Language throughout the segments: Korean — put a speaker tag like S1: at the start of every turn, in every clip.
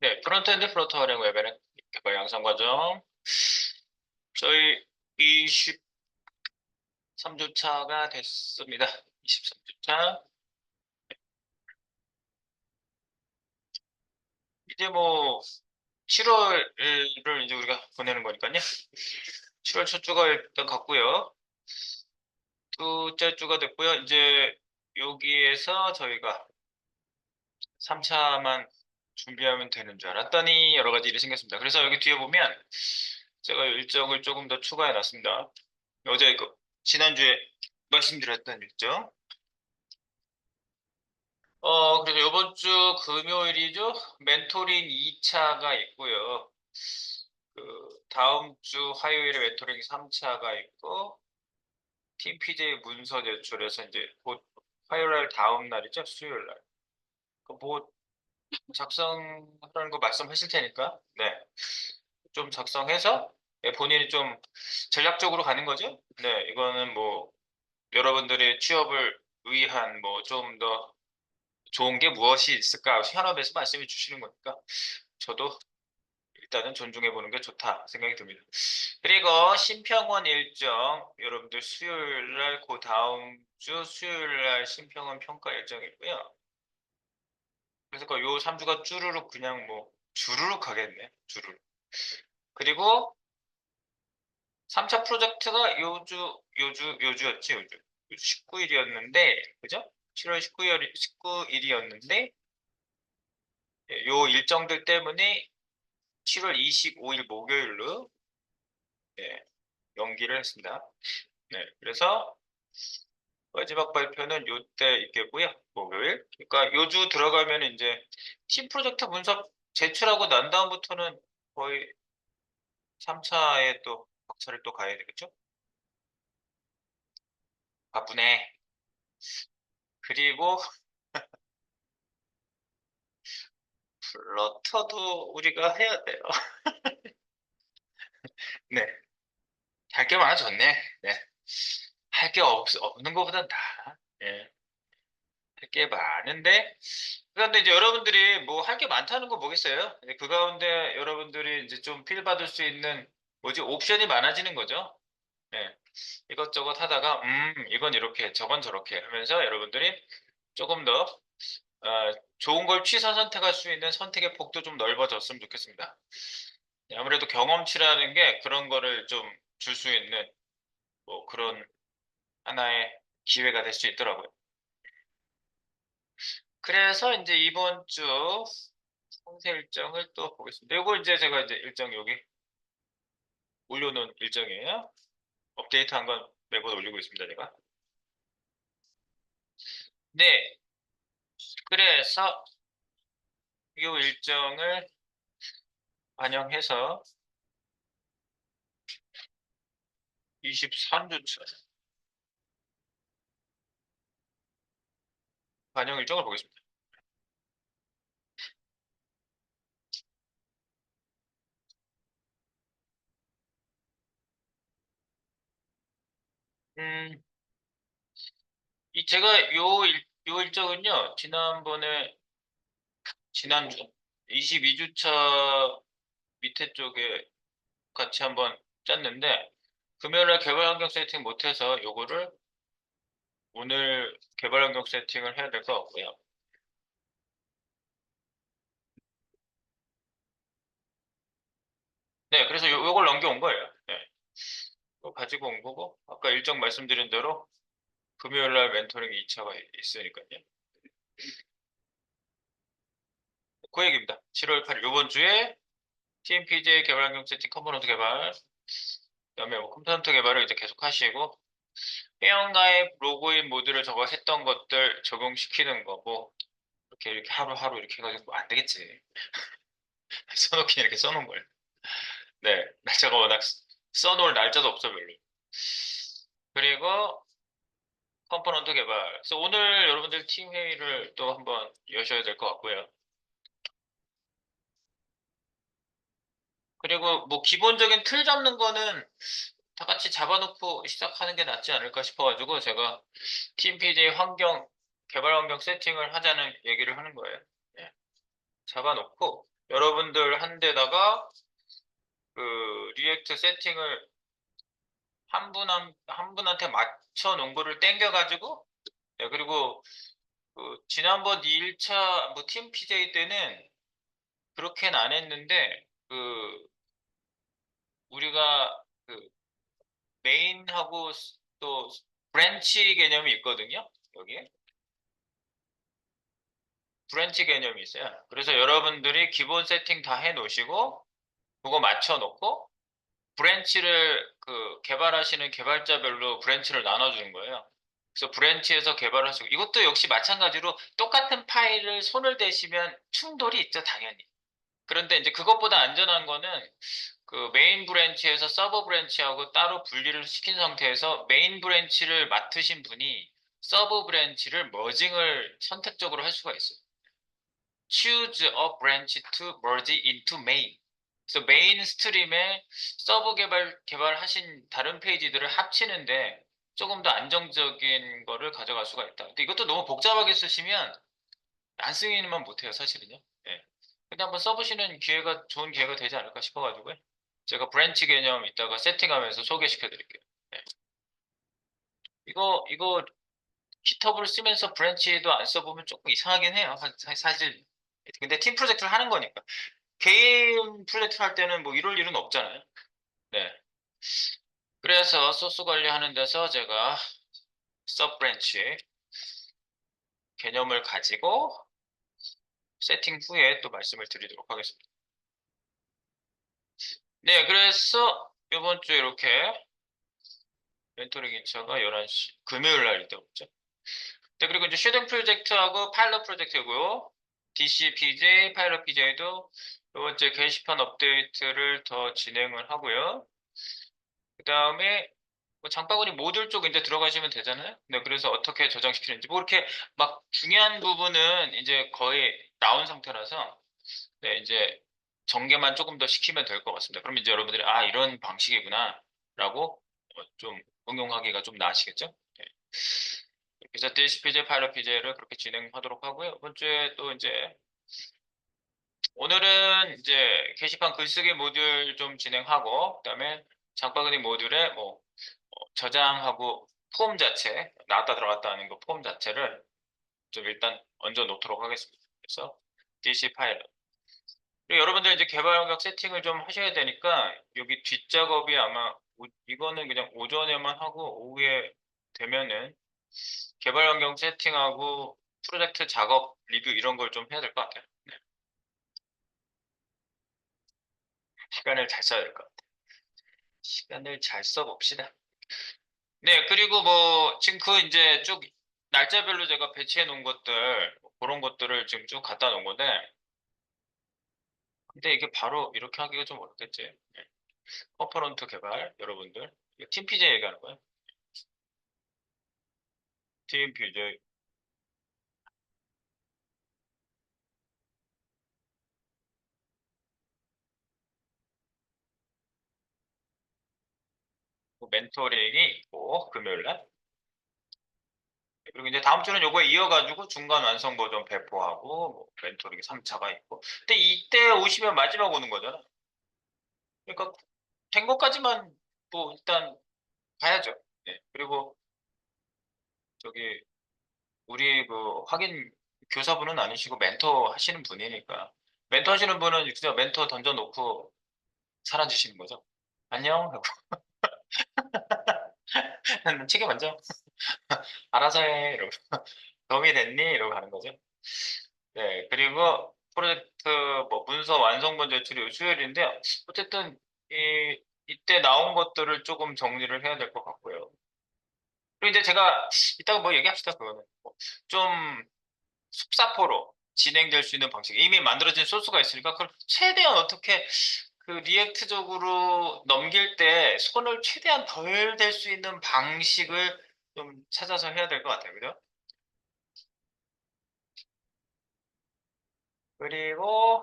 S1: 네, 프론트엔드 활용 웹의 개발 양성 과정. 저희 23주차가 됐습니다. 23주차. 이제 뭐 7월을 이제 우리가 보내는 거니까요. 7월 첫 주가 일단 갔고요. 두째 주가 됐고요. 이제 여기에서 저희가 3차만 준비하면 되는 줄 알았더니 여러 가지 일이 생겼습니다. 그래서 여기 뒤에 보면 제가 일정을 조금 더 추가해 놨습니다. 어제 그 지난주에 말씀드렸던 일정. 어, 그래서 이번 주 금요일이죠. 멘토링 2차가 있고요. 그 다음 주 화요일에 멘토링 3차가 있고 팀 PJ 문서 제출해서 이제 곧 화요일 날 다음 날이죠. 수요일 날. 그뭐 작성하라는 거 말씀하실 테니까 네. 좀 작성해서 예, 본인이 좀 전략적으로 가는 거죠. 네, 이거는 뭐 여러분들의 취업을 위한 뭐 좀 더 좋은 게 무엇이 있을까 현업에서 말씀해 주시는 거니까 저도 일단은 존중해 보는 게 좋다 생각이 듭니다. 그리고 심평원 일정 여러분들 수요일 날 그 다음 주 수요일 날 심평원 평가 일정이고요. 그래서 그요 3주가 쭈루룩 그냥 뭐 주르륵 가겠네. 주르륵. 그리고 3차 프로젝트가 요주 요주 요주였지 요주. 19일이었는데 그죠? 7월 19일 19일이었는데 예, 요 일정들 때문에 7월 25일 목요일로 네, 연기를 했습니다. 네, 그래서 마지막 발표는 요때 있겠고요. 목요일. 그러니까 요주 들어가면 이제 팀 프로젝트 문서 제출하고 난 다음부터는 거의 3차에 또 박차를 또 가야 되겠죠? 바쁘네. 그리고 플러터도 우리가 해야 돼요. 네. 할 게 많아졌네. 네. 할 게 없는 것보단 다. 예. 할 게 많은데, 그런데 이제 여러분들이 뭐 할 게 많다는 거 뭐겠어요? 그 가운데 여러분들이 이제 좀 필 받을 수 있는 뭐지 옵션이 많아지는 거죠. 예. 이것저것 하다가 음 이건 이렇게 저건 저렇게 하면서 여러분들이 조금 더 어, 좋은 걸 취사 선택할 수 있는 선택의 폭도 좀 넓어졌으면 좋겠습니다. 예, 아무래도 경험치라는 게 그런 거를 좀 줄 수 있는 뭐 그런 하나의 기회가 될 수 있더라고요. 그래서 이제 이번 주 상세 일정을 또 보겠습니다. 이거 이제 제가 이제 일정 여기 올려놓은 일정이에요. 업데이트한 건 매번 올리고 있습니다, 제가. 네. 그래서 이 일정을 반영해서 23주차 반영 일정을 보겠습니다. 음, 이 제가 요, 일, 요 일정은요, 지난번에, 지난주, 22주차 밑에 쪽에 같이 한번 짰는데, 금요일날 개발 환경 세팅 못해서 요거를 오늘 개발 환경 세팅을 해야 될 것 같고요. 네, 그래서 요, 요걸 넘겨온 거예요. 네. 가지고 온 거고, 아까 일정 말씀드린 대로 금요일 날 멘토링 2차가 있으니까요. 그 얘기입니다. 7월 8일 이번 주에 TMPJ 개발 환경 세팅 컴포넌트 개발 그다음에 뭐 컴포넌트 개발을 이제 계속 하시고 회원가입 로그인 모드를 저거 했던 것들 적용시키는 거고 이렇게 이렇게 하루하루 이렇게 해가지고 뭐안 되겠지. 써놓긴 이렇게 써놓은 걸. 네, 날짜가 워낙 써놓을 날짜도 없어 별로. 그리고 컴포넌트 개발. 그래서 오늘 여러분들 팀 회의를 또 한번 여셔야 될 것 같고요. 그리고 뭐 기본적인 틀 잡는 거는 다 같이 잡아놓고 시작하는 게 낫지 않을까 싶어가지고 제가 팀 PJ 환경 개발 환경 세팅을 하자는 얘기를 하는 거예요. 네. 잡아놓고 여러분들 한 데다가 그 리액트 세팅을 한 분 한, 한 분한테 맞춰 놓은 거를 땡겨 가지고 네, 그리고 그 지난번 2일차 뭐 팀 PJ 때는 그렇게는 안 했는데 그 우리가 그 메인하고 또 브랜치 개념이 있거든요. 여기 브랜치 개념이 있어요. 그래서 여러분들이 기본 세팅 다 해 놓으시고 그거 맞춰 놓고 브랜치를 그 개발하시는 개발자별로 브랜치를 나눠주는 거예요. 그래서 브랜치에서 개발하시고 이것도 역시 마찬가지로 똑같은 파일을 손을 대시면 충돌이 있죠, 당연히. 그런데 이제 그것보다 안전한 거는 그 메인 브랜치에서 서브 브랜치하고 따로 분리를 시킨 상태에서 메인 브랜치를 맡으신 분이 서브 브랜치를 머징을 선택적으로 할 수가 있어요. choose a branch to merge into main. 그래서 메인 스트림에 서브 개발 개발하신 다른 페이지들을 합치는데 조금 더 안정적인 거를 가져갈 수가 있다. 근데 이것도 너무 복잡하게 쓰시면 안 쓰기만 못해요, 사실은요. 예. 근데 한번 써보시는 기회가 좋은 기회가 되지 않을까 싶어가지고요. 제가 브랜치 개념 이따가 세팅하면서 소개시켜 드릴게요. 예. 이거 이거 GitHub을 쓰면서 브랜치도 안 써보면 조금 이상하긴 해요. 사- 사실. 근데 팀 프로젝트를 하는 거니까. 개인 프로젝트 할 때는 뭐 이럴 일은 없잖아요. 네. 그래서 소스 관리하는 데서 제가 서브 브랜치 개념을 가지고 세팅 후에 또 말씀을 드리도록 하겠습니다. 네, 그래서 이번 주에 이렇게 멘토링 2차가 11시 금요일 날일 때 없죠. 네, 그리고 이제 슈딩 프로젝트하고 파일럿 프로젝트고요. DC PJ, 파일럿 PJ도 이번 주에 게시판 업데이트를 더 진행을 하고요. 그 다음에 뭐 장바구니 모듈 쪽 이제 들어가시면 되잖아요. 네, 그래서 어떻게 저장시키는지 뭐 이렇게 막 중요한 부분은 이제 거의 나온 상태라서 네, 이제 전개만 조금 더 시키면 될 것 같습니다. 그럼 이제 여러분들이 아 이런 방식이구나 라고 어, 좀 응용하기가 좀 나으시겠죠? 네. 그래서 DSPJ, 파일럿 PJ를 그렇게 진행하도록 하고요. 이번 주에 또 이제 오늘은 이제 게시판 글쓰기 모듈 좀 진행하고 그다음에 장바구니 모듈에 뭐 어, 저장하고 폼 자체 나왔다 들어갔다 하는 거폼 자체를 좀 일단 얹어 놓도록 하겠습니다. 그래서 DC 파일럿 여러분들 이제 개발 환경 세팅을 좀 하셔야 되니까 여기 뒷작업이 아마 오- 이거는 그냥 오전에만 하고 오후에 되면은 개발 환경 세팅하고 프로젝트 작업 리뷰 이런 걸 좀 해야 될 것 같아요. 네. 시간을 잘 써야 될 것 같아요. 시간을 잘 써봅시다. 네, 그리고 뭐 지금 그 이제 쭉 날짜별로 제가 배치해 놓은 것들 뭐 그런 것들을 지금 쭉 갖다 놓은 건데 근데 이게 바로 이렇게 하기가 좀 어렵겠지. 네. 커퍼런트 개발 여러분들 팀 PJ 얘기하는 거예요. 팀 PJ 뭐 멘토링이 있고 금요일 날 그리고 이제 다음 주는 요거에 이어가지고 중간 완성 버전 배포하고 뭐 멘토링 3차가 있고. 근데 이때 오시면 마지막 오는 거잖아. 그러니까 된 것까지만 뭐 일단 봐야죠. 네. 그리고 저기 우리 그 확인 교사분은 아니시고 멘토 하시는 분이니까. 멘토 하시는 분은 그냥 멘토 던져놓고 사라지시는 거죠. 안녕 하고 책임 먼저 알아서 해 이러고. 도움이 됐니? 이러고 가는 거죠. 네 그리고 프로젝트 뭐 문서 완성본 제출이 수요일인데 어쨌든 이 이때 나온 것들을 조금 정리를 해야 될 것 같고요. 그리고 이제 제가 이따가 뭐 얘기합시다 그거는. 뭐 좀 속사포로 진행될 수 있는 방식 이미 만들어진 소스가 있으니까 그걸 최대한 어떻게 그 리액트적으로 넘길 때 손을 최대한 덜 댈 수 있는 방식을 좀 찾아서 해야 될 것 같아요. 그죠? 그리고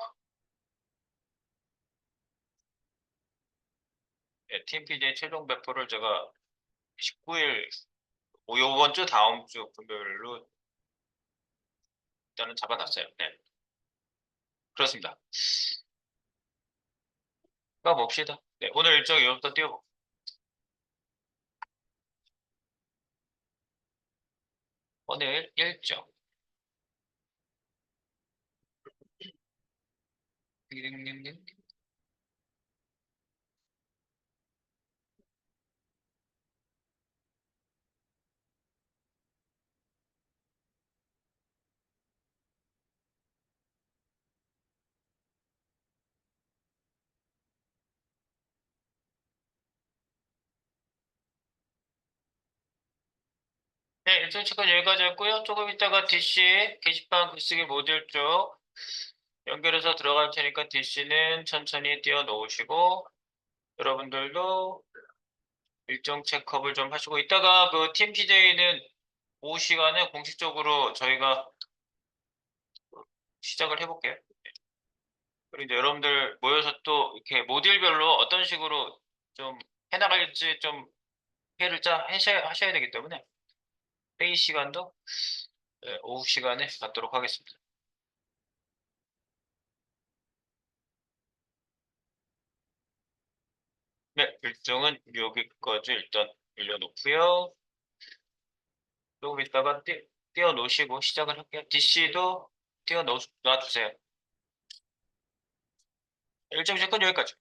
S1: 네, TMPJ 최종 배포를 제가 19일 이번 주 다음 주 금요일로 일단은 잡아놨어요. 네. 그렇습니다. 가봅시다. 네, 오늘 일정 이것부터 띄워보. 오늘 일정. 네, 일정 체크는 여기까지였고요. 조금 있다가 DC 게시판 글쓰기 모듈 쪽 연결해서 들어갈 테니까 DC는 천천히 띄워 놓으시고 여러분들도 일정 체크업을 좀 하시고 이따가 그 팀 PJ는 오후 시간에 공식적으로 저희가 시작을 해볼게요. 그리고 이제 여러분들 모여서 또 이렇게 모듈별로 어떤 식으로 좀 해나갈지 좀 회를 짜 하셔야 되기 때문에 회의 시간도 네, 오후 시간에 갖도록 하겠습니다. 네, 일정은 여기까지 일단 올려놓고요. 조금 있다가 띄, 띄워 놓으시고 시작을 할게요. DC도 띄워 놓, 놔주세요. 일정 체크는 여기까지.